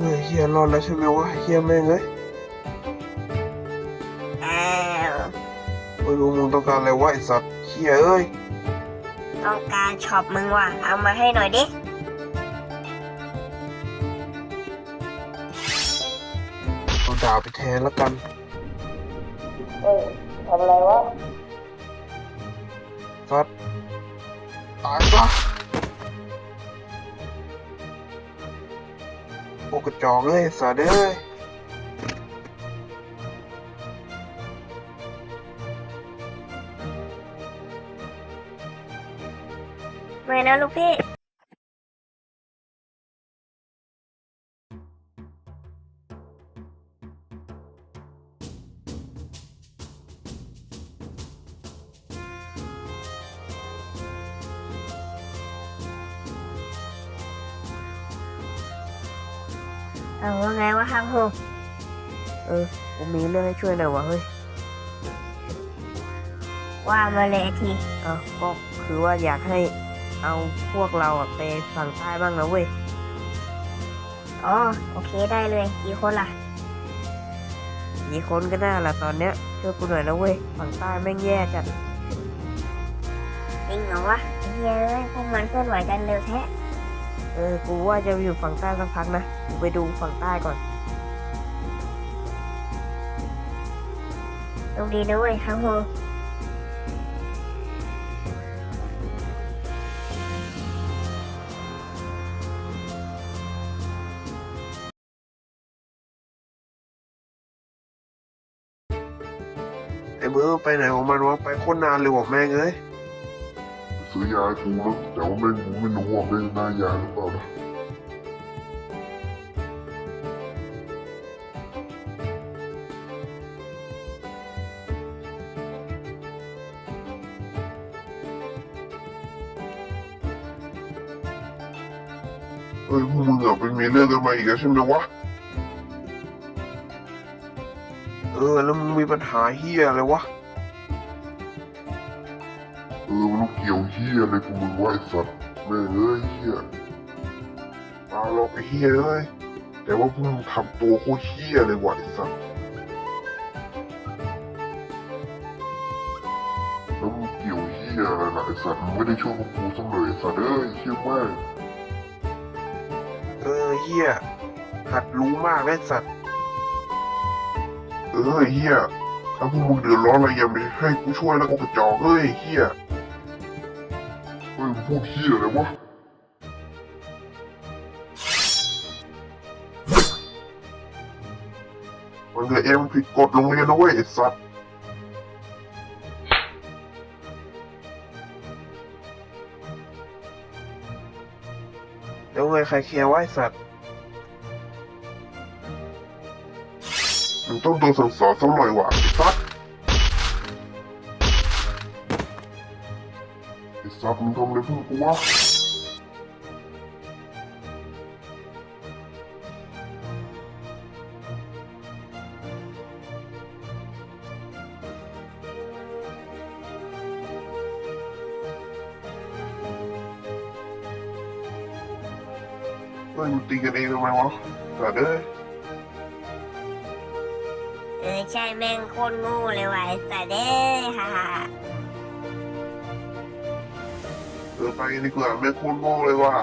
เฮ้ยเฮียรอดแล้วใช่ไหมวะเฮียแม่งเอ้ยอ้าวไม่รู้มึงต้องการอะไรวะไอสัตว์เฮียเอ้ย ต้องการช็อปมึงว่ะ เอามาให้หน่อยดิเอาดาบไปแทนแล้วกัน เอ้ยทำอะไรวะสัตว์ตายซะ โอกระจอกเลยสัตว์เอ้ยไม่นะลูกพี่ เอาว่าไงวะครับโฮเออกูมีเรื่องให้ช่วยหน่อยวะเฮ้ยว่ามาเลยทีเออก็คือว่าอยากให้เอาพวกเราอะไปฝั่งใต้บ้างนะเว้ยอ๋อโอเคได้เลยกี่คนล่ะกี่คนก็น่าละตอนเนี้ยช่วยกูหน่อยนะเว้ยฝั่งใต้แม่งแย่จัดจริงเหรอวะไอ้เฮ้ยเอ้ยพวกมันเคลื่อนไหวกันเร็วแท้ เออ กูว่าจะอยู่ฝั่งใต้สักพักนะกูไปดูฝั่งใต้ก่อนโชคดีนะเว้ยครับโฮไอ้มือไปไหนของมันวะไปโคตรนานเลยว่ะแม่งเอ้ย ซื้อยาให้กูแล้วแต่ว่าแม่งกูไม่รู้ว่าแม่งได้ยาหรือเปล่านะเฮ้ยพวกมึงอะไปมีเรื่องกันมาอีกแล้วใช่ไหมวะ เออ แล้วมึงมีปัญหาเฮียอะไรวะ ออมันต้องเกี่ยวเฮียอะไรพวกมึงวะไอ้สัตว์แม่งเอ้ยเฮียเปล่าหรอกไอ้เฮียเอ้ยแต่ว่าพวกมึงทำตัวโคตรเฮียเลยว่ะไอ้สัตว์แล้วมึงเกี่ยวเฮียอะไรล่ะไอ้สัตว์มึงไม่ได้ช่วยพวกกูสักหน่อยไอ้สัตว์เอ้ยเชี่ยแม่งเออเฮียหัดรู้มากเลยสัตว์เออเฮียถ้าพวกมึงเดือดร้อนอะไรอย่าไปให้กูช่วยแล้วกูกระจอกเอ้ยเฮีย เฮ้ยมึงพูดเฮียอะไรวะมันก็เอ็มผิดกฎโรงเรียนนะเว้ยไอ้สัตว์แล้วไงใครเคลียร์ไวะไอ้สัตว์มึงต้องโดนสั่งสอนสักหน่อยว่ะไอ้สัตว์ ไอ้สัตว์มึงทำอะไรพวกกูวะเฮ้ยมึงตีกันเองทำไมวะสัตว์เอ้ยเออใช่แม่งโคตรโง่เลยว่ะไอ้สัตว์เอ้ฮ่า เออไปกันดีกว่าแม่งโคตรโง่เลยว่ะ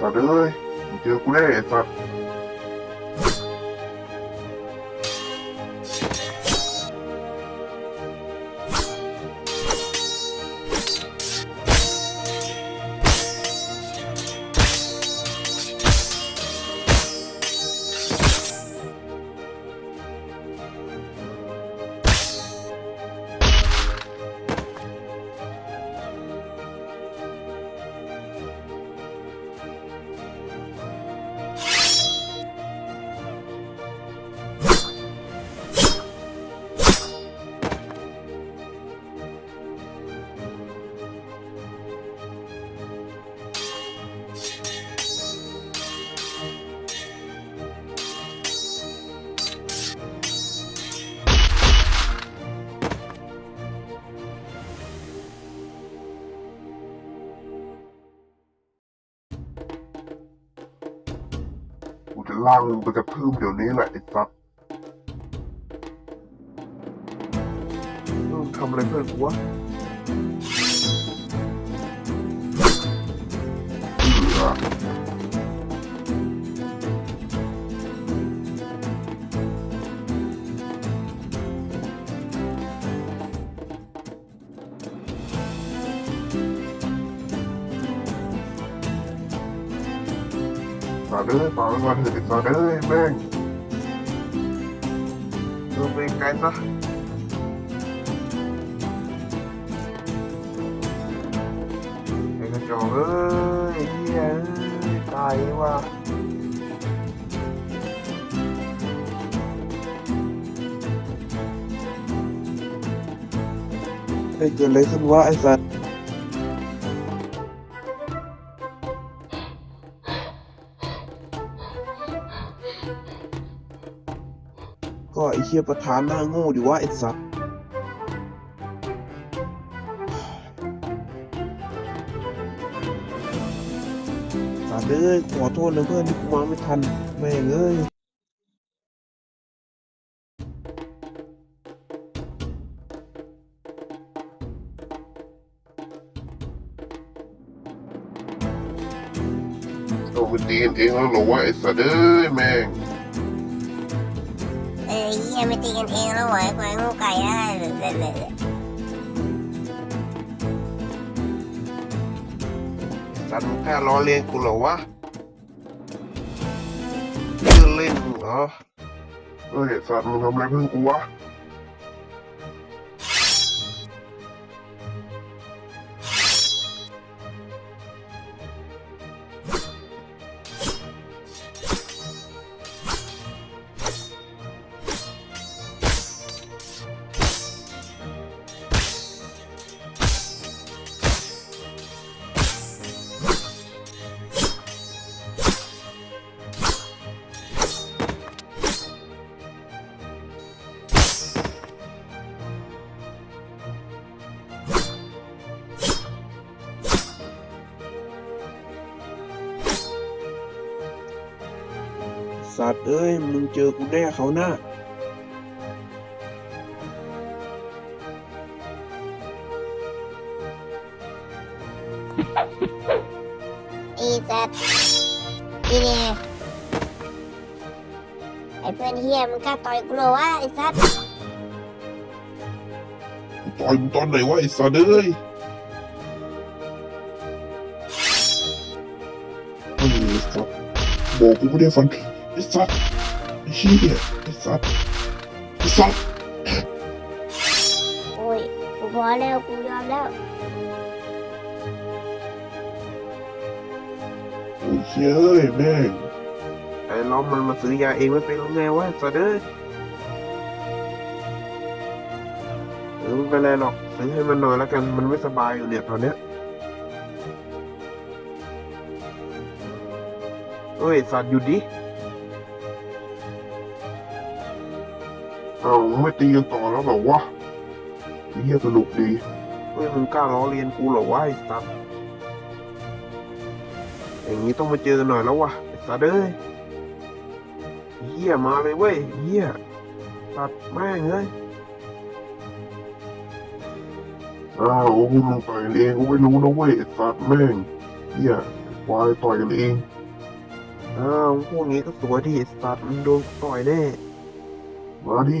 สัตว์เอ้ยเจอกูแน่ไอ้สัตว์ ล่างมึงไปกระทืบเดี๋ยวนี้แหละไอ้สัตว์มึงทำอะไรเพื่อนกูวะเอือ ตว์เอ้ยฟังมาเถอะไอ้สัตว์เอ้ยแม่งมึงไปไกลซะไอ้กระจอกเอ้ยเฮียเอ้ยตายว่ะเฮ้ยเกิดอะไรขึ้นวะไอ้สัตว์ ฮียประธานหน้าโง่ดิวะไอ้สัตว์สัตว์เอ้ยขอโทษนะเพื่อนที่กูมาไม่ทันแม่งเอ้ยเอาไปตีกันเองแล้วเหรอวะไอ้สัตว์เอ้ยแม่ง เออเฮียไม่ตีกันเองแล้วไหรอไอ้ควายงูไก่ได้เลยเลยเลยสันมึงแค่ล้อเลียนกูเหรอวะเล่นเล่นเหรอเฮ้ยไอ้สัตว์มึงทำอะไรเพื่อนกูวะ สัตว์เอ้ย มึงเจอกูแน่เขาหน้าไอ้สัตว์นี่เนี่ยไอ้เพื่อนเฮียมึงกล้าต่อยกูเหรอวะไอ้สัตว์ต่อยมึงตอนไหนวะไอ้สัตว์เอ้ยเอ้ยไอ้สัตว์บอกกูไม่ได้ฟันผิด ไอ้สัตว์ไอ้เหี้ยไอ้สัตว์ไอ้สัตว์โอ้ยกูพอแล้วกูยอมแล้วโอ้ยเหี้ยเอ้ยแม่งไอ้ล้อมมันมาซื้อยาเองไม่เป็นหรือไงวะสัตว์เอ้ยเออไม่เป็นไรหรอกซื้อให้มันหน่อยแล้วกันมันไม่สบายอยู่เนี่ยตอนเนี้ยเอ้ยสัตว์หยุดดิ เอาไม่ตีกันต่อแล้วเหรอวะไอ้เหี้ยสนุกดีเฮ้ยมึงกล้าล้อเลียนกูเหรอวะไอ้สัตว์อย่างนี้ต้องมาเจอกันหน่อยแล้ววะไอ้สัตว์เอ้ยเหี้ยมาเลยเว้ยเหี้ยสัตว์แม่งเอ้ยอ้าวพวกมึงต่อยกันเองกูไม่รู้นะเว้ยไอ้สัตว์แม่งเหี้ยควายต่อยกันเองอ้าวพวกนี้ก็สวยที่สัตว์มันโดนต่อยแน่ มาดิ